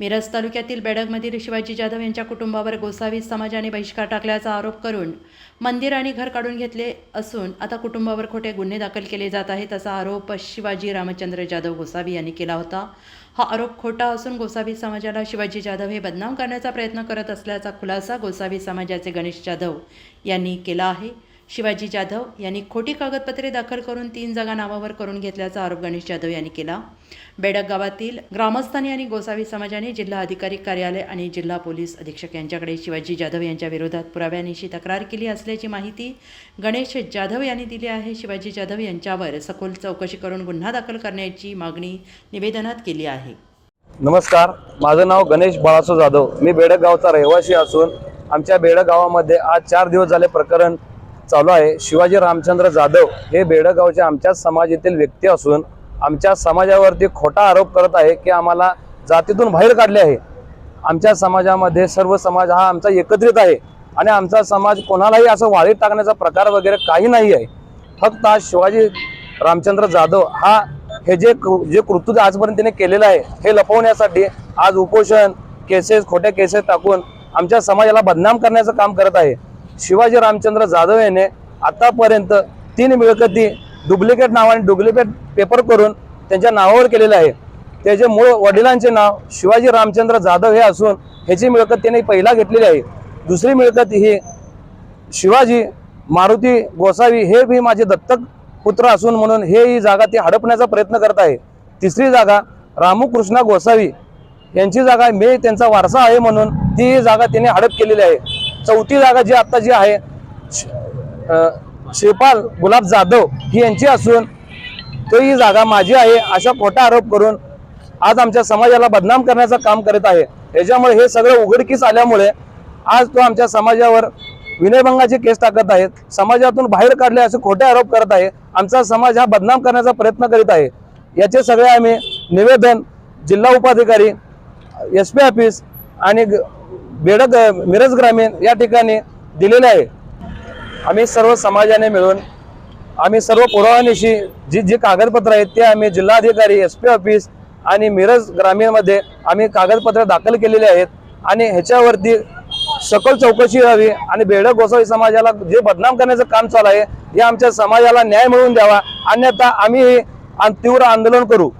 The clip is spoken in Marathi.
मिरज तालुक्यातील बेडगमधील शिवाजी जाधव यांच्या कुटुंबावर गोसावी समाजाने बहिष्कार टाकल्याचा आरोप करून मंदिर आणि घर काढून घेतले असून आता कुटुंबावर खोटे गुन्हे दाखल केले जात आहेत असा आरोप शिवाजी रामचंद्र जाधव गोसावी यांनी केला होता. हा आरोप खोटा असून गोसावी समाजाला शिवाजी जाधव हे बदनाम करण्याचा प्रयत्न करत असल्याचा खुलासा गोसावी समाजाचे गणेश जाधव यांनी केला आहे. शिवाजी जाधव यांनी खोटी कागदपत्रे दाखल करून तीन जागा नावावर करून घेतल्याचा आरोप गणेश जाधव यांनी केला. बेडक गावातील ग्रामस्थांनी आणि गोसावी समाजाने जिल्हा अधिकारी कार्यालय आणि जिल्हा पोलीस अधीक्षक यांच्याकडे शिवाजी जाधव यांच्या विरोधात पुराव्यानिशी तक्रार केली असल्याची माहिती गणेश जाधव यांनी दिली आहे. शिवाजी जाधव यांच्यावर सखोल चौकशी करून गुन्हा दाखल करण्याची मागणी निवेदनात केली आहे. नमस्कार माझं नाव गणेश बाळासो जाधव. मी बेडक गावचा रहिवासी असून आमच्या बेडक गावामध्ये आज चार दिवस झाले प्रकरण चालू आहे. शिवाजी रामचंद्र जाधव हे बेडगावचे आमच्या आमच्याच समाजातील व्यक्ती असून आमच्या समाजावरती खोटा आरोप करत आहे की आम्हाला जातीतून बाहेर काढले आहे. आमच्या समाजामध्ये सर्व समाज हा आमचा एकत्रित आहे आणि आमचा समाज कोणालाही असं वाळीत टाकण्याचा प्रकार वगैरे काही नाही आहे. फक्त आज शिवाजी रामचंद्र जाधव हा हे जे कृ- जे कृत्य आजपर्यंत त्याने केलेलं आहे हे लपवण्यासाठी आज उपोषण केसेस खोट्या केसेस टाकून आमच्या समाजाला बदनाम करण्याचं काम करत आहे. शिवाजी रामचंद्र जाधव याने आतापर्यंत तीन मिळकती डुप्लिकेट नावाने डुप्लिकेट पेपर करून त्यांच्या नावावर केलेले आहे त्याचे मूळ वडिलांचे नाव शिवाजी रामचंद्र जाधव हे असून ह्याची मिळकत त्यांनी पहिला घेतलेली आहे. दुसरी मिळकत ही शिवाजी मारुती गोसावी हे बी माझे दत्तक पुत्र असून म्हणून हे ही जागा ते हडपण्याचा प्रयत्न करत आहे. तिसरी जागा रामकृष्णा गोसावी. यांची जागा मी त्यांचा वारसा आहे म्हणून ती ही जागा त्यांनी हडप केलेली आहे. चौथी जागा जी आता जी आहे श- श्रीपाल गुलाब जाधव ही यांची असून तो ही जागा माझी आहे. अशा खोटा आरोप करून आज आमच्या समाजाला बदनाम करण्याचं काम करत आहे. याच्यामुळे हे सगळं उघडकीस आल्यामुळे आज तो आमच्या समाजावर विनयभंगाची केस टाकत आहेत समाजातून बाहेर काढले असे खोटे आरोप करत आहे. आमचा समाज हा बदनाम करण्याचा प्रयत्न करीत आहे. याचे सगळे आम्ही निवेदन जिल्हा उपाधिकारी एस पी ऑफिस आणि ग- बेडक मिरज ग्रामीण या ठिकाणी दिलेले आहे. आम्ही सर्व समाजाने मिळून आम्ही सर्व पुराव्यानिशी जी जी कागदपत्र आहेत ते आम्ही जिल्हाधिकारी एस पी ऑफिस आणि मिरज ग्रामीणमध्ये आम्ही कागदपत्र दाखल केलेले आहेत. आणि ह्याच्यावरती सकल चौकशी व्हावी आणि बेडक गोसावी समाजाला जे बदनाम करण्याचं काम चालू आहे या आमच्या समाजाला न्याय मिळवून द्यावा. अन्यथा आम्ही तीव्र आंदोलन करू.